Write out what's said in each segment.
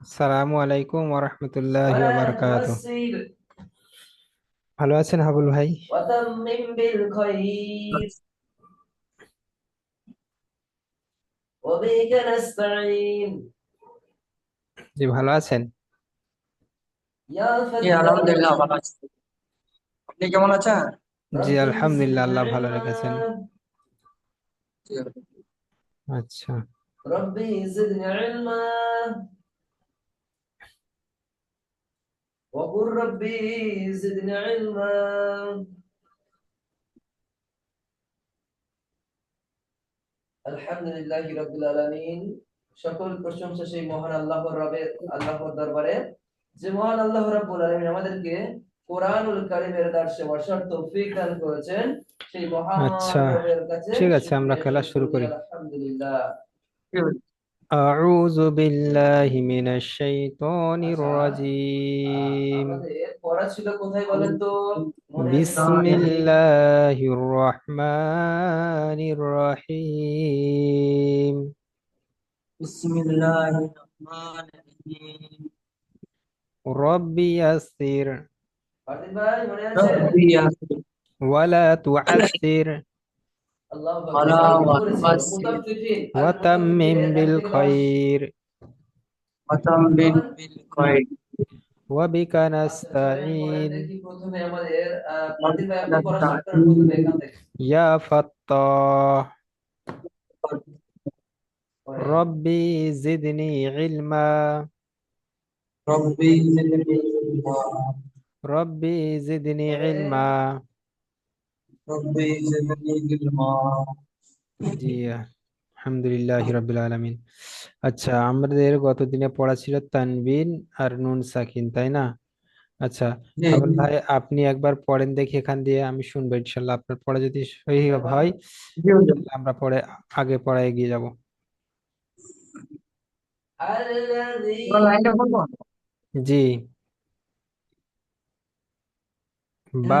সালামু আলাইকুম ওয়া রাহমাতুল্লাহি ভালো আছেন হাবুল ভাই? জি ভালো আছেন? আপনি কেমন আছেন? জি আলহামদুলিল্লাহ আল্লাহ ভালো রেখেছেন। আচ্ছা।, আচ্ছা। ربي زدني علما وقل ربي زدني علما আলহামদুলিল্লাহ রাব্বিল আলামিন সকল প্রশংসা সেই মহান আল্লাহর রবের আল্লাহর দরবারে যে মহান আল্লাহ রাব্বুল আলামিন আমাদেরকে কোরআনুল কারীমের দার্সে বসার তৌফিক দান করেছেন সেই মহান আচ্ছা, রবের কাছে ঠিক আছে, আমরা শুকরিয়া খেলা পেশ শুরু করি। আলহামদুলিল্লাহ أعوذ بالله من الشيطان الرجيم بسم الله الرحمن الرحيم بسم الله الرحمن الرحيم ربي يسر ربي يسر ولا تعسر صلاة وتمم بالخير وتمم بالخير وبك نستعين يا فتاح ربي زدني علما ربي زدني علما ربي زدني علما আলহামদুলিল্লাহ আচ্ছা আমাদের পড়া ছিল তানবিন আর নুন সাকিন তাই না? আচ্ছা ভাই আপনি একবার পড়েন দেখি এখান দিয়ে আমি শুনব ইনশাল্লাহ আপনার পড়া যদি সহি আমরা পরে আগে পড়া এগিয়ে যাব। জি। বা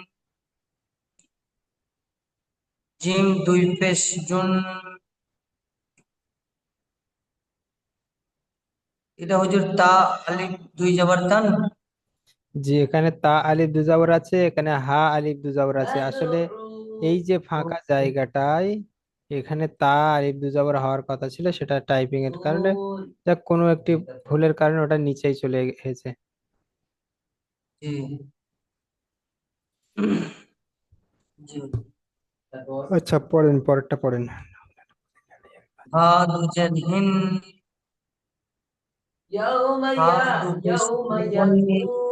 জিম দুই পেশ জুন। এটা হুজুর তা আলিফ দুই জবর তান? জি এখানে তা আলিফ দুই আছে এখানে হা আলিফ দুই আছে। আসলে এই যে ফাঁকা জায়গাটায় এখানে তা আলিফ দুই হওয়ার কথা ছিল সেটা টাইপিং এর কারণে যা কোনো একটি ভুলের কারণে ওটা নিচেই চলে গেছে। জি। জি। আচ্ছা পড়েন পরেরটা পড়েন হা দুজের হিন يوم হা يا দু পেশ يوم বুন يأتون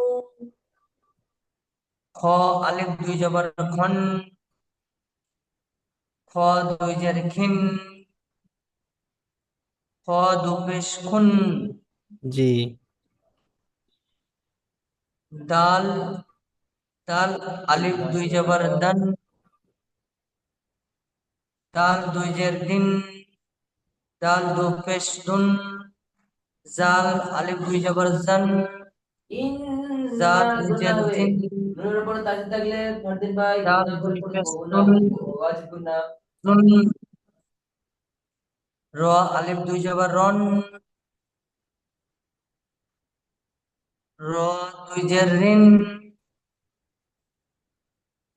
খ আলিফ দুই যাবার খন খ দুই জের খিন খ দু পেশ খুন জি দাল দাল আলিফ দুই যাবার দান দাল দুই জের দিন দাল দু পেশ দুন জাল আলিফ দুই জবর জান ইন জাল দুই জের দিন নুনের উপর তাজিদ থাকলে ভাই দুই পেশ দুন র আলিফ দুই জবর রন র দুই জের রিন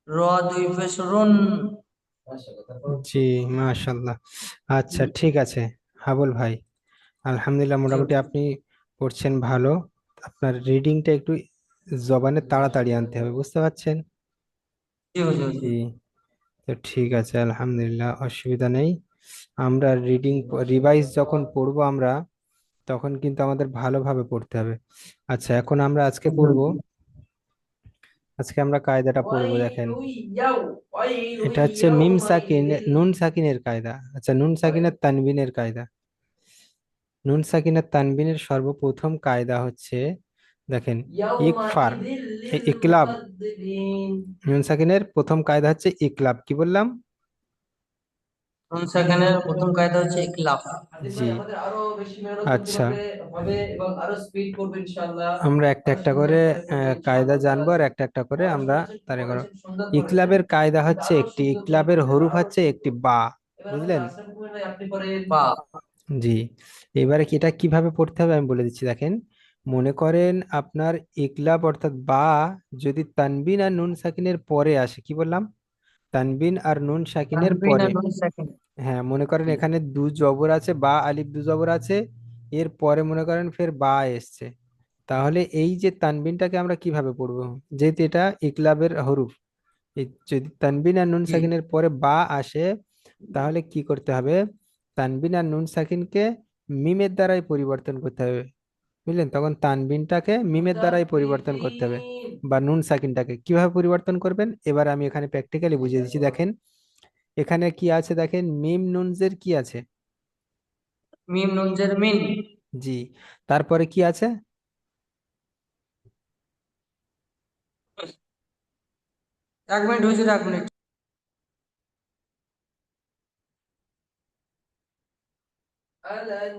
র দুই পেশ রুন জি মাশাল্লাহ আচ্ছা ঠিক আছে। হাবুল ভাই আলহামদুলিল্লাহ মোটামুটি আপনি পড়ছেন ভালো। আপনার রিডিংটা একটু জবানে তাড়াতাড়ি আনতে হবে বুঝতে পারছেন? জি জি তো ঠিক আছে আলহামদুলিল্লাহ অসুবিধা নেই। আমরা রিডিং রিভাইজ যখন পড়ব আমরা তখন কিন্তু আমাদের ভালোভাবে পড়তে হবে। আচ্ছা এখন আমরা আজকে পড়ব আজকে আমরা কায়দাটা পড়ব দেখেন। এটা হচ্ছে মিম সাকিন নুন সাকিনের কায়দা। আচ্ছা নুন সাকিনের তানবিনের কায়দা। নুন সাকিনের তানবিনের সর্বপ্রথম কায়দা হচ্ছে দেখেন ইকফার। ইকলাব। নুন সাকিনের প্রথম কায়দা হচ্ছে ইকলাব। কি বললাম? নুন সাকিনের প্রথম কায়দা হচ্ছে ইকলাব জি। আমাদের আরও বেশি মেহনত আচ্ছা। করতে হবে হবে এবং আরও স্পিড করবে ইনশাআল্লাহ আমরা একটা একটা করে কায়দা জানব আর একটা একটা করে আমরা তারে করো ইকলাবের কায়দা হচ্ছে একটি ইকলাবের হরুফ হচ্ছে একটি বা বুঝলেন? বা। জি। এবারে এটা কীভাবে পড়তে হবে আমি বলে দিচ্ছি দেখেন। মনে করেন আপনার ইকলাব অর্থাৎ বা যদি তানবিন আর নুন সাকিনের পরে আসে কি বললাম? তানবিন আর নুন সাকিনের পরে। হ্যাঁ মনে করেন এখানে দু জবর আছে বা আলিফ দু জবর আছে এর পরে মনে করেন ফের বা এসছে। তাহলে এই যে তানবিনটাকে আমরা কীভাবে পড়ব? যেহেতু এটা ইকলাবের হরুফ এই যদি তানবিন আর নুন। সাকিনের পরে বা আসে তাহলে কি করতে হবে? তানবিন আর নুন সাকিনকে মিমের দ্বারাই পরিবর্তন করতে হবে বুঝলেন? তখন তানবিনটাকে মিমের দ্বারাই পরিবর্তন করতে হবে বা নুন সাকিনটাকে। কীভাবে পরিবর্তন করবেন? এবার আমি এখানে প্র্যাকটিক্যালি বুঝিয়ে দিচ্ছি দেখেন। এখানে কি আছে দেখেন? মিম নুনজের কি আছে? মিম নুনজের মিন জি তারপরে কি আছে? এক মিনিট হুজুর এক মিনিট আলান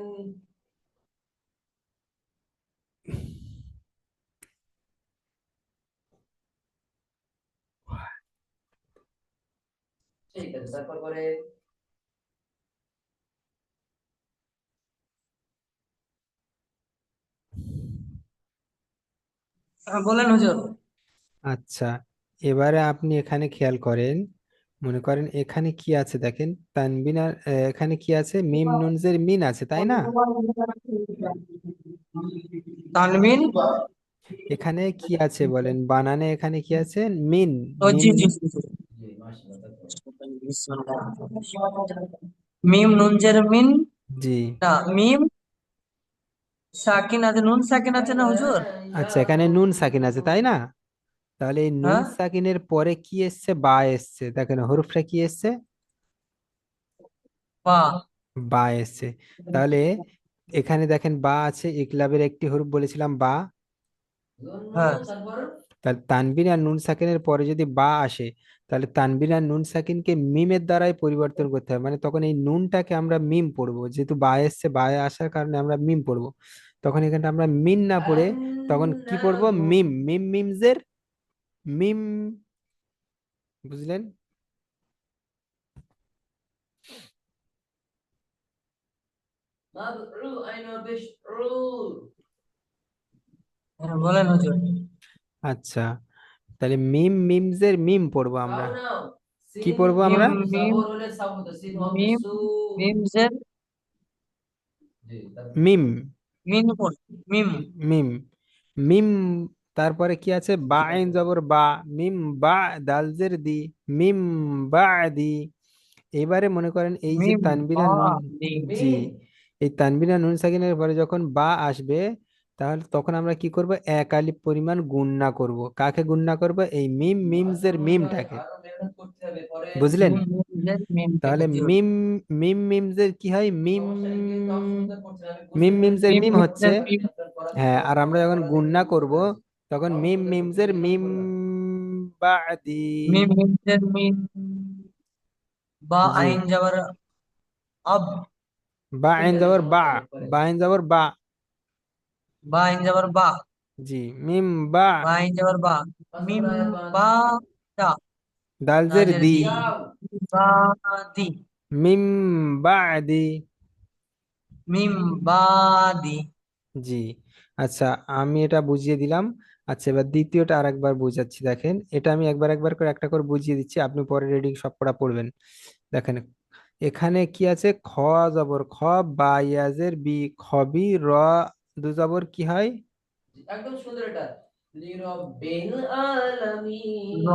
ঠিক আছে তারপর করে বলেন হুজুর। আচ্ছা এবারে আপনি এখানে খেয়াল করেন মনে করেন এখানে কি আছে দেখেন তানবিন আর এখানে কি আছে? মিম নুনজের মিন আছে তাই না? তানবিন? এখানে কি আছে বলেন? বানানে এখানে কি আছে? মিন ও জি মিম জি নুনজের মিন? জি। না মিম? সাকিন আছে নুন সাকিন আছে না হুজুর? আচ্ছা এখানে নুন সাকিন আছে তাই না? তাহলে এই নুন হ্যাঁ। সাকিনের পরে কি এসছে? বা এসছে। দেখেন হরফটা কি এসছে? বা। বা এসছে। তাহলে এখানে দেখেন বা আছে। ইকলাবের একটি হরফ বলেছিলাম বা। হ্যাঁ। তাহলে তানবিন আর নুন সাকিনের পরে যদি বা আসে তাহলে তানবিন আর নুন সাকিনকে মিমের দ্বারাই পরিবর্তন করতে হবে। মানে তখন এই নুনটাকে আমরা মিম পড়ব। যেহেতু বা এসছে বা আসার কারণে আমরা মিম পড়ব। তখন এখানে আমরা মিন না পড়ে তখন কি পড়ব? মিম। মিম মিমজের মিম বুঝলেন? মাবরু আইনা বিশরু হ্যাঁ, বলেন হুজুর আচ্ছা তাহলে মিম মিমজের মিম পড়ব আমরা। কি পড়ব আমরা? মিম, মিম, মিম, মিমজের তারপর মিম। মিম মিম। মিম তারপরে কি আছে? বা আইন জবর বা মিম বা দালজের দি মিম বা দি। এবারে মনে করেন এই যে মিম তানবিনা নুন জি এই তানবিনা নুন সাকিনের পরে যখন বা আসবে তাহলে তখন আমরা কি করব? এক আলিফ পরিমাণ গুণনা করব। কাকে গুণনা করব? এই মিম মিমজের মিমটাকে। বুঝলেন? তাহলে মিম মিম মিমজের কি হয়? মিম মিম মিমজের। মিম হচ্ছে হ্যাঁ আর আমরা যখন গুণনা করব তখন মিম মিমজের মিম বাদি। মিম মিমজের মিম বা আইন যাবার আব। বা আইন যাবর বা বা আইন যাবর বা। বা আইন যাবার বা। জি মিম বা। বা আইন যাবার বা। মিম বা দা দালজের দাজের দি। বা দি। মিম বাদি মিম বা দি। জি আচ্ছা আমি এটা বুঝিয়ে দিলাম। আচ্ছা এবার দ্বিতীয়টা আরেকবার বুঝাচ্ছি দেখেন। এটা আমি একবার একবার করে একটা করে বুঝিয়ে দিচ্ছি। আপনি পরে রিডিং সব পড়া পড়বেন। দেখেন এখানে কি আছে? খ জবর খ বা ইয়াজের বি খবি র দু জবর কি হয়? একদম সুন্দর এটা। লিরব্বিল আলামিন।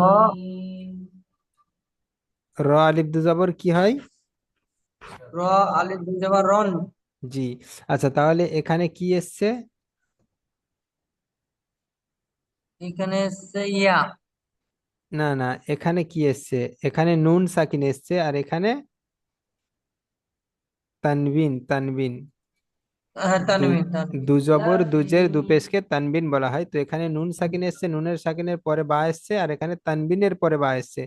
র। আলিফ দু জবর কি হয়? র আলিফ দুই রন। জি আচ্ছা তাহলে এখানে কি এসছে? এখানে এসছে ইয়া। না না এখানে কি এসছে? এখানে নুন সাকিন এসছে আর এখানে তানবিন তানবিন। হ্যাঁ তানবিন তানবিন দু জবর দুজের দু পেশকে তানবিন বলা হয়। তো এখানে নুন সাকিন এসছে নুনের সাকিনের পরে বা এসছে আর এখানে তানবিনের পরে বা এসছে।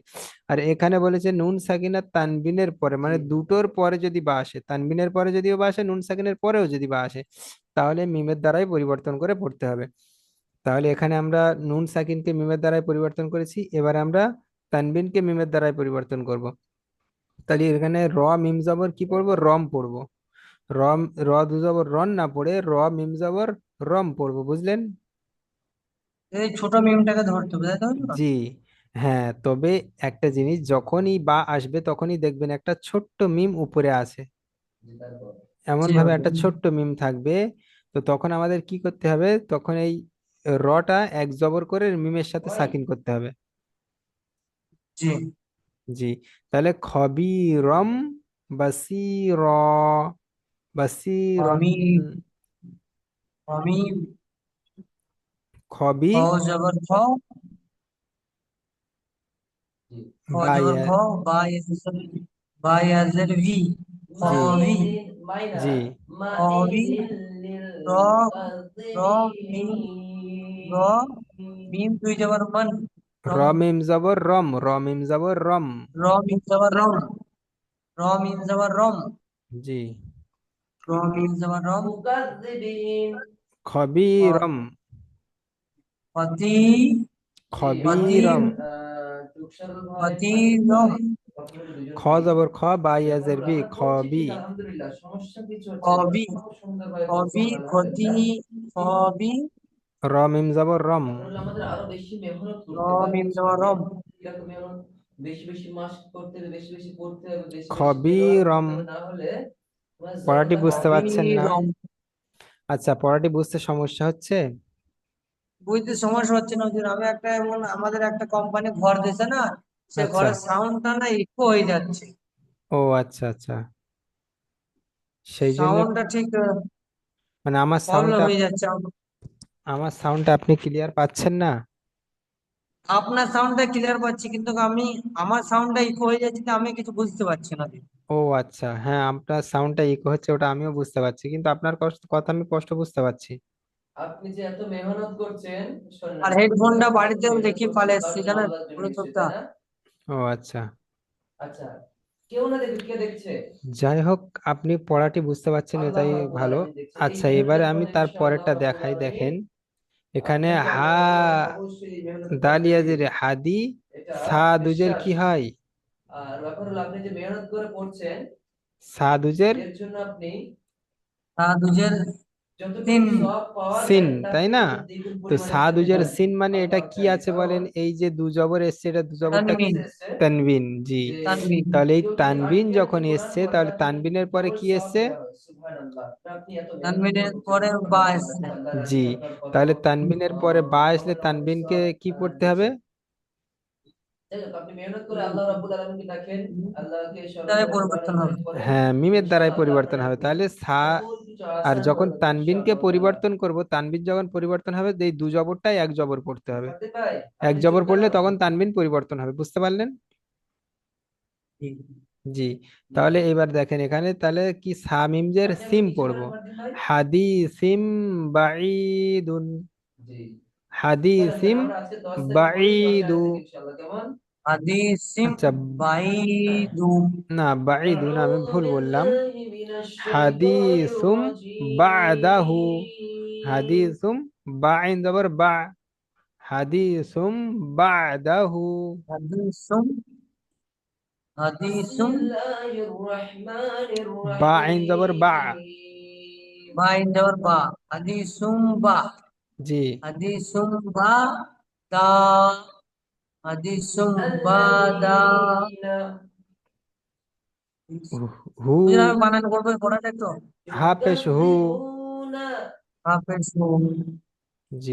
আর এখানে বলেছে নুন সাকিন আর তানবিনের পরে মানে দুটোর পরে যদি বা আসে তানবিনের পরে যদিও বা আসে নুন সাকিনের পরেও যদি বা আসে তাহলে মিমের দ্বারাই পরিবর্তন করে পড়তে হবে। তাহলে এখানে আমরা নুন সাকিনকে মিমের দ্বারাই পরিবর্তন করেছি এবার আমরা তানবিনকে মিমের দ্বারাই পরিবর্তন করব। তাহলে এখানে র মিম জবর কি পড়ব? রম পড়ব। রম র দু জবর রন না পড়ে র মিম জবর রম পড়ব বুঝলেন? এই ছোট মিমটাকে ধরতে হবে তাই তো? জি হ্যাঁ তবে একটা জিনিস যখনই বা আসবে তখনই দেখবেন একটা ছোট্ট মিম উপরে আছে। এমন জি ভাবে। একটা ছোট্ট মিম থাকবে তো তখন আমাদের কি করতে হবে? তখন এই রটা এক জবর করে মিমের সাথে সাকিন করতে হবে। জি। জি তাহলে খবিরম বাসির বাসিরন আমি আমি খবি খ জবর খ। খ জবর খ বা ইয়াজের বা ইয়াজের ভি খবি জি। খবি র র মিম র মিম দুই জবর মান র মিম জবর রম র মিম জবর রম। র মিম জবর রম র মিম জবর রম। জি। র মিম জবর রম মুকাজ্জিবিন। খবিরম। ফতি খবিরম। খ জবর খ বা ইয়াজের বি খবি আলহামদুলিল্লাহ সমস্যা কিছু হচ্ছে না। কবি। খুব কবি বলছেন, ক্ষতি র মিম জবর রম। র মিম জবর রম। বেশি বেশি মাস করতে হবে বেশি বেশি পড়তে হবে বেশি খবিরম। না হলে পড়াটি বুঝতে পারছেন না। আচ্ছা পড়াটি বুঝতে সমস্যা হচ্ছে? বুঝতে সমস্যা হচ্ছে না হুজুর। আমি একটা এমন আমাদের একটা কোম্পানি ঘর দিয়েছে না সে আচ্ছা। ঘরের সাউন্ডটা না ইকো হয়ে যাচ্ছে। ও আচ্ছা আচ্ছা। সেই জন্য সাউন্ডটা ঠিক মানে আমার প্রবলেম সাউন্ডটা হয়ে যাচ্ছে। আমার সাউন্ডটা আপনি ক্লিয়ার পাচ্ছেন না? আপনার সাউন্ডটা ক্লিয়ার পাচ্ছি কিন্তু আমি আমার সাউন্ডটা ইকো হয়ে যাচ্ছে আমি কিছু বুঝতে পারছি না ও আচ্ছা হ্যাঁ আপনার সাউন্ডটা ইকো হচ্ছে ওটা আমিও বুঝতে পারছি। কিন্তু আপনার কষ্ট কথা আমি স্পষ্ট বুঝতে পারছি। আপনি যে এত মেহনত করছেন শোনেন আর আপনি হেডফোনটা বাড়িতে রেখে জানেন জন্য ব্লুটুথটা? ও আচ্ছা। আচ্ছা কেউ না দেখে কে দেখছে? যাই হোক আপনি পড়াটি বুঝতে পারছেন আল্লাহ এটাই রাব্বুল ভালো। আলামিন দেখছে। এই আচ্ছা এবারে আমি তার ইনশাআল্লাহ পরেরটা রাব্বুল দেখাই আলামিন দেখেন। এখানে আপনাকে হা আল্লাহ অবশ্যই এই মেহনতের ফল দালিয়াজের হাদি এটা সাদুজের বিশ্বাস। কি হয়? আর ব্যাপার হলো আপনি যে মেহনত করে পড়ছেন সাদুজের এর জন্য আপনি সাদুজের সিন। সিন, তাই থেকে না? দ্বিগুণ তো পরিমাণে সাদুজের সিন মানে এটা কি আছে কারণ বলেন এই যে দু জবর এসছে এটা দু জবরটা তানবিন এসেছে তানবিন জি যে তানবিন তাহলে এই যদি তানবিন যখন এসছে তাহলে তানবিনের পরে কি এসছে দেওয়া। সুবহানাল্লাহ। আপনি এত মেহনত তানবিনের পরে বা জি তাহলে তানবিনের পরে বা আসলে তানবিনকে কি পড়তে হবে হ্যাঁ মিমের দ্বারাই পরিবর্তন হবে। তাহলে সা আর যখন তানবিনকে পরিবর্তন করব তানবিন যখন পরিবর্তন হবে এই দু জবরটাই এক জবর পড়তে হবে? এক জবর পড়লে তখন তানবিন পরিবর্তন হবে। বুঝতে পারলেন? জি। তাহলে এবার দেখেন এখানে তাহলে কি সামিমজের সিম পড়ব? ভাই? হাদিসিম বাঈদুন। জি। হাদিসিম আমরা আজকে 10 থেকে পড়ি, 10 বাঈদু। থেকে ইনশাআল্লাহ। কেমন? হাদিসিম আচ্ছা বাইদুম না বাইদু না আমি ভুল বললাম। হাদিসুম বাদাহু। হাদিসুম বাইন্দ আবার বা। হাদিসুম বাদাহু। হাদিসুম হাদিসুম বাইন্দ আবার বা। বাইন্দ আবার বা। হাদিসুম বা। জি। হাদিসুম বা দা। বানান করব একটু। হু হু জি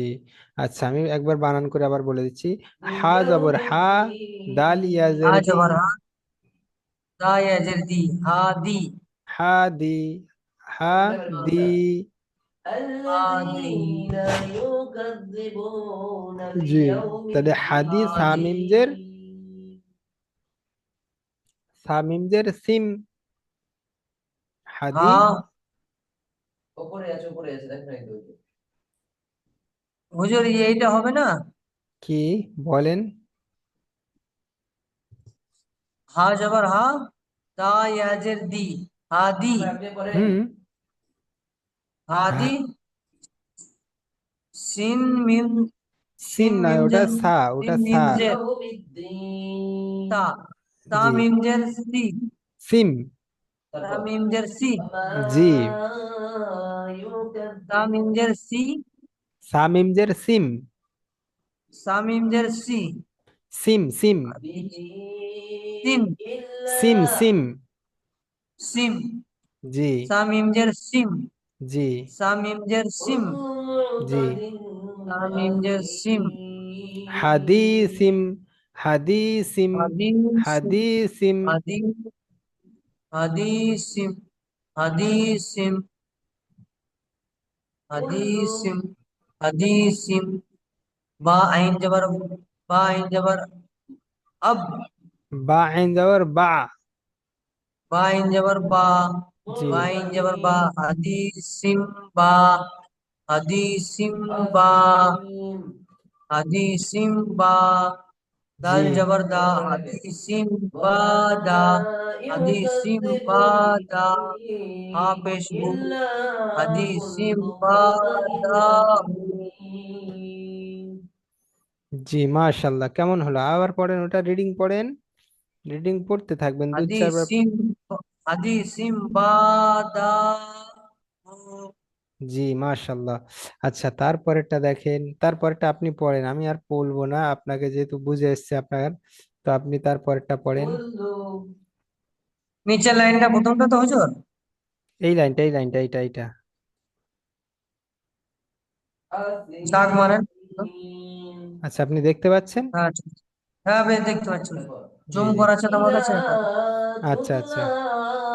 আচ্ছা আমি একবার বানান করে আবার বলে দিচ্ছি। হা জবর হা দাল দি হা দি। হা দি হা দি। জি তাহলে হাদিস হামিমদের সামিমদের সিম হ্যাঁ। ইয়ে এইটা হবে না? কি? বলেন। হা জবর হা তা দি হাদি হুম। আদি হ্যাঁ। সিন মিম সিন না ওটা সা ওটা সা। তা তা মিমজের সি সিম তা মিমজের সি। জি। তা মিমজের সি। সা মিমজের সিম। সা মিমজের সি। সিম সিম। সিম। সিম সিম। সিম। জি। সা মিমজের সিম। जी। सामिम जर सिम। जी। सामिम जर सिम। हदीसिम हदीसिम हदीसिम। हदीसिम हदीसिम। हदीसिम हदीसिम। बा आइन जबर बा आइन जबर अब। बा आइन जबर बा। बा आइन जबर बा। বা জি। বা জবর বা হাদিসিম বা হাদিসিম বা হাদিসিম বা দাল জবর দা হাদিসিম বা দা হাদিসিম বা দা হা পেশ হু হাদিসিম বা দা জি মাশাল্লাহ কেমন হলো? আবার পড়েন ওটা রিডিং পড়েন? রিডিং পড়তে থাকবেন দু চারবার হাদিসিম জি মাশাল্লাহ। আচ্ছা তারপরেরটা দেখেন তারপরেরটা আপনি পড়েন আমি আর বলব না আপনাকে যেহেতু বুঝে এসছে আপনার তো আপনি তারপরেরটা পড়েন। নিচের লাইনটা প্রথমটা তো হুজুর? এই লাইনটা এই লাইনটা এইটা এইটা। দাগ মারেন। আচ্ছা আপনি দেখতে পাচ্ছেন? হ্যাঁ আছে। হ্যাঁ দেখতে পাচ্ছি। জুম করা আছে তোমার কাছে আচ্ছা আচ্ছা।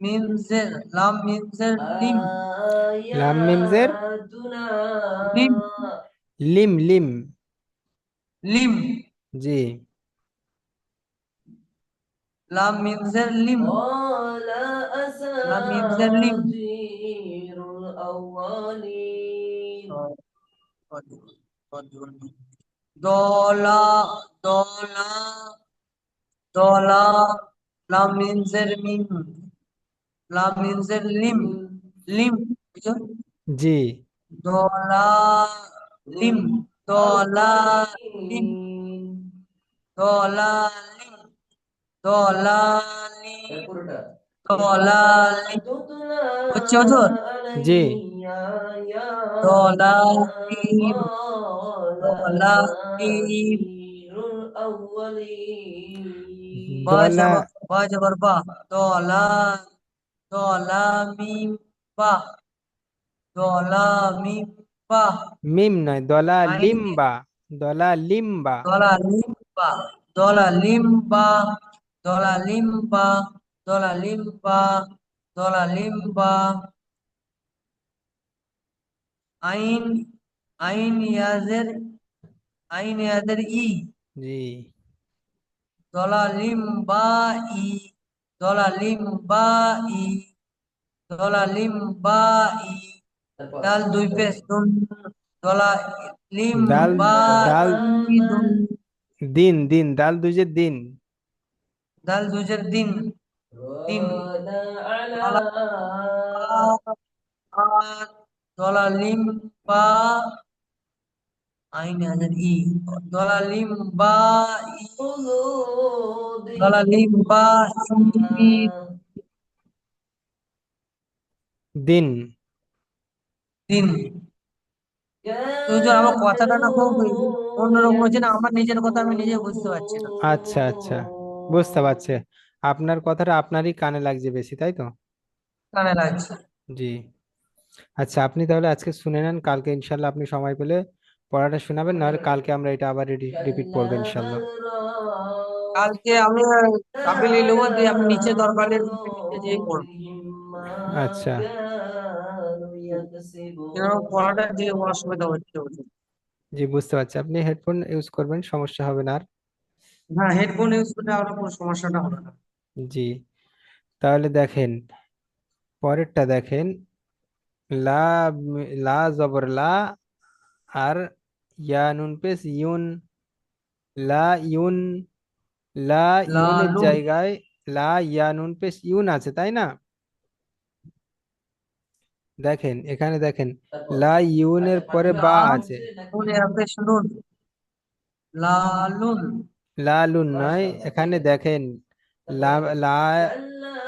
মিম লাম মিম লিম লাম মিম লিম লিম লিম লিম জি লাম মিম লিম লাম মিম জের লিম দলা দলা দলা লাম মিম জের মিম লাম মিনস এর লিম লিম জি। দলা লিম দলা লিম দলা লিম দলা লিম দলা লিম হচ্ছে হুজুর জি। দলা লিম দলা লিম বা জবর বা। দলা দলা মিম বা দলা মিম বা মিম নয় দলা লিম্বা দলা লিম্বা দলা লিম বা দলা লিম বা দলা লিম বা দলা লিম বা দলা লিম বা আইন আইন ইয়াজের আইন ইয়াজের ই। জি। দলা লিম বা ই। দলালিম বাই দলালিম বাই দাল দুই পেশ দুন দলালিম দাল দাল দিন দিন দাল দুজের দিন দাল দুজের দিন দিন দলালিম বা আইন ই দলালিম বা দলালিম বা দিন দিন আমার কথাটা না খুব অন্যরকম হচ্ছে না আমার নিজের কথা আমি নিজে বুঝতে পারছি না আচ্ছা আচ্ছা বুঝতে পারছে আপনার কথাটা আপনারই কানে লাগছে বেশি তাই তো কানে লাগছে জি আচ্ছা আপনি তাহলে আজকে শুনে নেন কালকে ইনশাল্লাহ আপনি সময় পেলে পড়াটা শোনাবেন নাহলে কালকে আমরা এটা আবার রিপিট করব ইনশাল্লাহ কালকে আমি কাবিলি নেব দিয়ে আমি নিচে দরবারের নিচে যেয়ে পড়ব। আচ্ছা। পড়াটা যে অসুবিধা হচ্ছে জি বুঝতে পারছি। আপনি হেডফোন ইউজ করবেন সমস্যা হবে না আর। হ্যাঁ হেডফোন ইউজ করলে আরও কোনো সমস্যাটা হবে না। জি। তাহলে দেখেন পরেরটা দেখেন লা লা জবর লা আর ইয়া নুন পেশ ইউন লা ইউন লা ইউনের। জায়গায় লা ইয়া নুন পেশ ইউন আছে তাই না দেখেন এখানে দেখেন লা ইউনের পরে বা আছে লালুন নয় এখানে দেখেন লা লা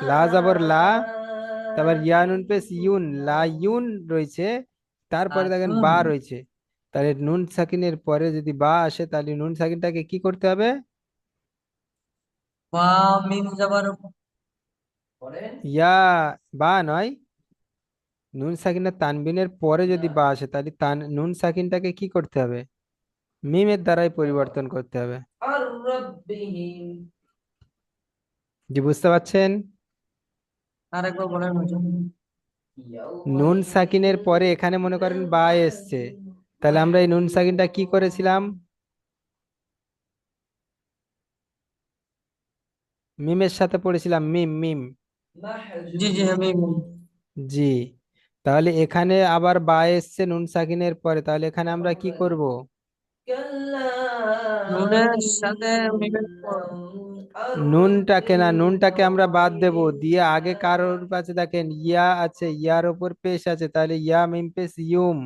লা জবর লা তারপর ইয়া নুন পেশ ইউন লা ইউন রয়েছে তারপরে দেখেন বা। রয়েছে তাহলে নুন সাকিনের পরে যদি বা আসে তাহলে নুন সাকিনটাকে কি করতে হবে? বা মিম ইয়া বা নয়। নুন সাকিনের তানবিনের পরে যদি বা আসে তাহলে তান নুন সাকিনটাকে কি করতে হবে? মিমের দ্বারাই পরিবর্তন করতে হবে। জি বুঝতে পারছেন? আরেকবার বলেন। নুন সাকিনের পরে এখানে মনে করেন বা এসছে। তাহলে আমরা এই নুন সাকিনটা কি করেছিলাম? মিমের সাথে পড়েছিলাম মিম মিম। জি জি জি। তাহলে এখানে আবার বা এসছে নুন সাকিনের পরে তাহলে এখানে আমরা কি করব? নুনটাকে না নুনটাকে আমরা বাদ দেব। দিয়ে আগে কারোর কাছে দেখেন ইয়া আছে ইয়ার ওপর পেশ আছে তাহলে ইয়া মিম পেশ ইউম।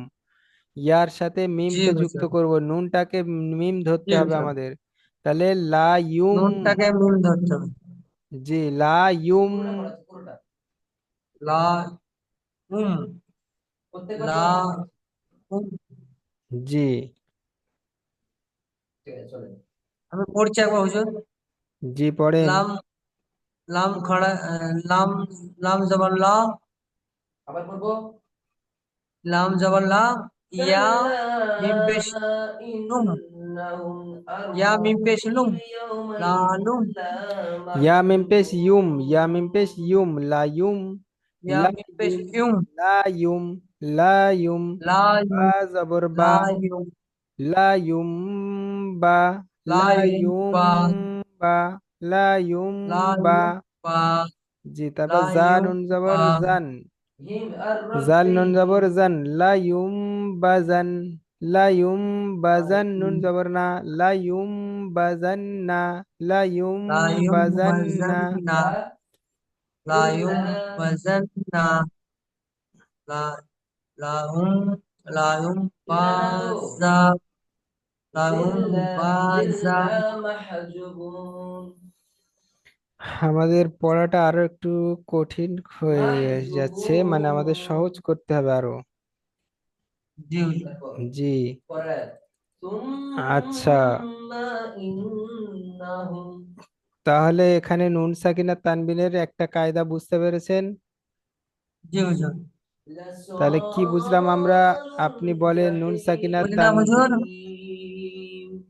ইয়ার সাথে মিমকে হুজুর। যুক্ত করব নুনটাকে মিম ধরতে জি হবে হুজুর। আমাদের। তাহলে লা ইউম নুনটাকে মিম ধরতে হবে। জি লা ইউম লা উম লা উম। জি। আমি পড়ছি একবার হুজুর। জি পড়েন। লাম লাম খড়া আহ, লাম লাম জবর লা। আবার পড়ব? লাম জবর লা। ইয়া ইয়া ইয়া ইয়া ইয়া পেশ ইউম, ইউম লা ইউম লা ইউম লা বা জবর বা লা ইউম লা ইউম বা লা লা ইউম ইউম বা বা লা ইউম লা বা ইউম বা জি তারপর লা জা ইউম নুন জবর বা জান হিম আর জাল নুন জবর জান লা ইউম বাজান লা ইউম বাজান নুন জবর না লা ইউম বাজান না লা বাজান না লা বাজান না লা লা ইউম লা বাজা লা আমাদের পড়াটা আরও একটু কঠিন হয়ে হ্যাঁ, যাচ্ছে মানে আমাদের সহজ করতে হবে আরও। জি আচ্ছা। তাহলে এখানে নুন সাকিনা তানবিনের একটা কায়দা বুঝতে পেরেছেন? তাহলে কি বুঝলাম আমরা? আপনি বলেন নুন সাকিনা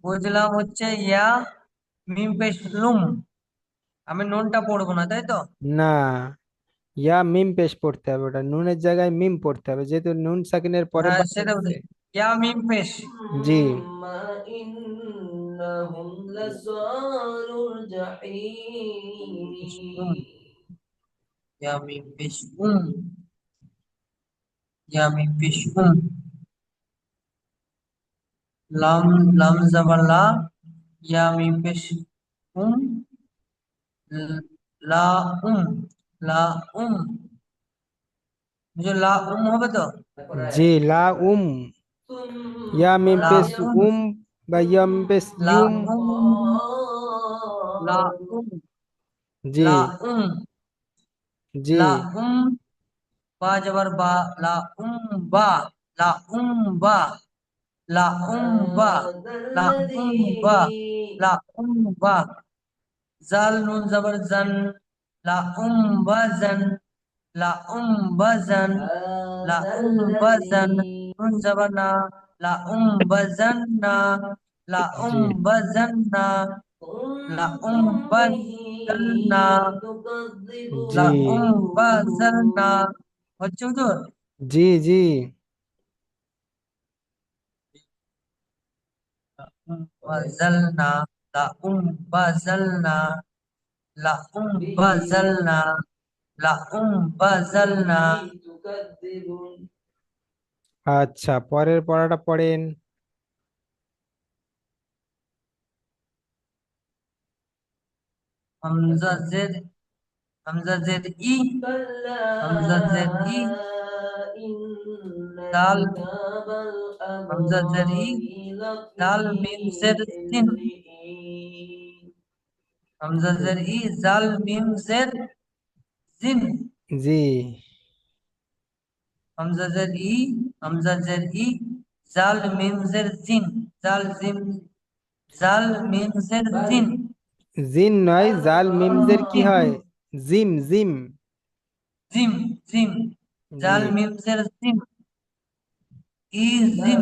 বুঝলাম হচ্ছে ইয়া মিম পেশ লুম আমি নুনটা পড়ব না তাই তো? না ইয়া মিম পেশ পড়তে হবে ওটা নুনের জায়গায় মিম পড়তে হবে যেহেতু নুন সাকিনের পরে হ্যাঁ সেটা বুঝি ইয়া মিম পেশ। জি। লাম লাম জাবার ইয়া মিম পেশ লা উম লা উম। লা উম হবে তো? জি লা উম। ইয়া মিম পেস উম। বা ইয়া মিম পেস ইউম। লা উম। জি। লা উম। জি। লা উম। বা জবর বা লা উম বা লা উম বা লা উম বা লা উম বা লা উম বা। জাল নুন জবর জান লা উম বা জান লা উম বা জান লা هذا উম বা জান الذي নুন জবর না লা উম বা জান না লা উম জি বা জান না লা উম كنتم বা به জান না লা জি উম বা জান না تكذبون হচ্ছে হুজুর জি জি وزلنا লা বাজালনা লা বাজালনা লা বাজালনা আচ্ছা পরের পড়াটা পড়েন। হামজা জেদ হামজা জেদ ই হামজা জেদ ই। দাল হামজা জেদ ই দাল মিম জেদ তিন। ই জাল মিম জের জিন। জি। হামজা জের ই হামজা জের জিম জাল জাল মিম কি হয়? জিম জিম। জিম জিম। জাল মিম জিম ই জিম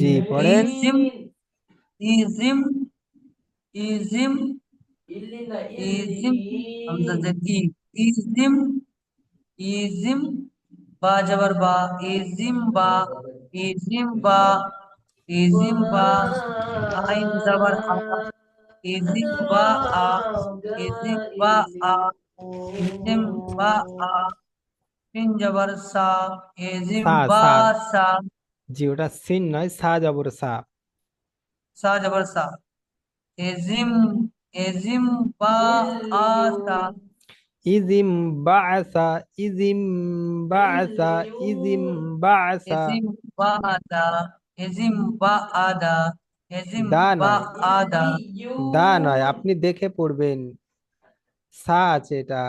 জি। পড়েন ইজিম ইজিম ইজিম হামজা জের ই ইজিম ইজিম বা জবর বা ইজিম বা ইজিম বা ইজিম বা আইন জবর আ ইজিম বা আ ইজিম বা আ ইজিম বা আ সিন জবর সা ইজিম বা সা জি ওটা সিন নয় সা জবর সা সা জবর সা এজিম এজিম বা আসা ইজিম বাআসা ইজিম বাআসা ইজিম বাআসা এজিম বা আদা এজিম বা আদা এজিম দা বা আদা। দা নয় আপনি দেখে পড়বেন। সা আছে এটা।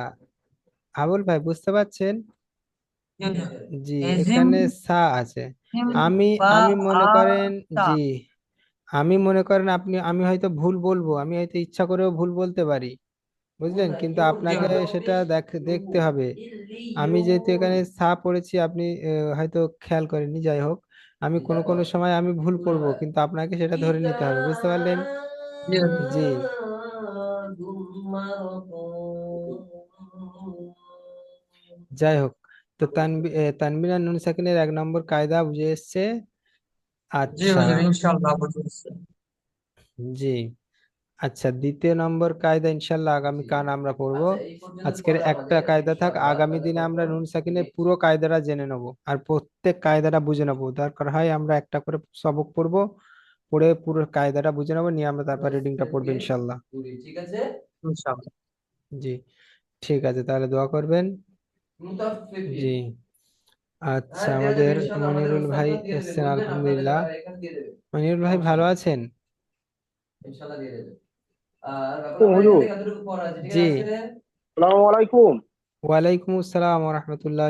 আবুল ভাই বুঝতে পারছেন? জি। এখানে সা আছে। আমি আমি মনে করেন জি। আমি মনে করেন আপনি, আমি হয়তো ভুল বলব, আমি হয়তো ইচ্ছা করেও ভুল বলতে পারি। বুঝলেন? কিন্তু আপনাকে সেটা দেখ, দেখতে হবে। আমি যেহেতু এখানে সা পড়েছি, আপনি হয়তো খেয়াল করেননি, যাই হোক। আমি কোনো কোনো সময় আমি ভুল করব, কিন্তু আপনাকে সেটা ধরে নিতে হবে, বুঝতে পারলেন? জি। যাই হোক, তো তানবি আর নুন সাকিনের এক নম্বর কায়দা বুঝে এসছে। জি আচ্ছা হুজুর ইনশাআল্লাহ বুঝেছি জি। আচ্ছা দ্বিতীয় নম্বর কায়দা ইনশাল্লাহ আগামী কাল আমরা পড়ব। আজকের একটা কায়দা থাক আগামী দিনে আমরা নুন সাকিনের পুরো কায়দাটা জেনে নেব। আর প্রত্যেক কায়দাটা বুঝে নেব। দরকার হয় আমরা একটা করে সবক পড়ব পড়ে পুরো কায়দাটা বুঝে নেব নিয়ে আমরা তারপর রিডিংটা পড়ব ইনশাল্লাহ। ঠিক আছে? ইনশাআল্লাহ জি ঠিক আছে তাহলে দোয়া করবেন। মুতাফফিফিন জি। আচ্ছা আমাদের মনিরুল ভাই এসছেন আলহামদুলিল্লাহ। মনিরুল ভাই ভালো আছেন? জি। আসসালামু আলাইকুম। ওয়ালাইকুম আসসালাম রহমতুল্লাহ।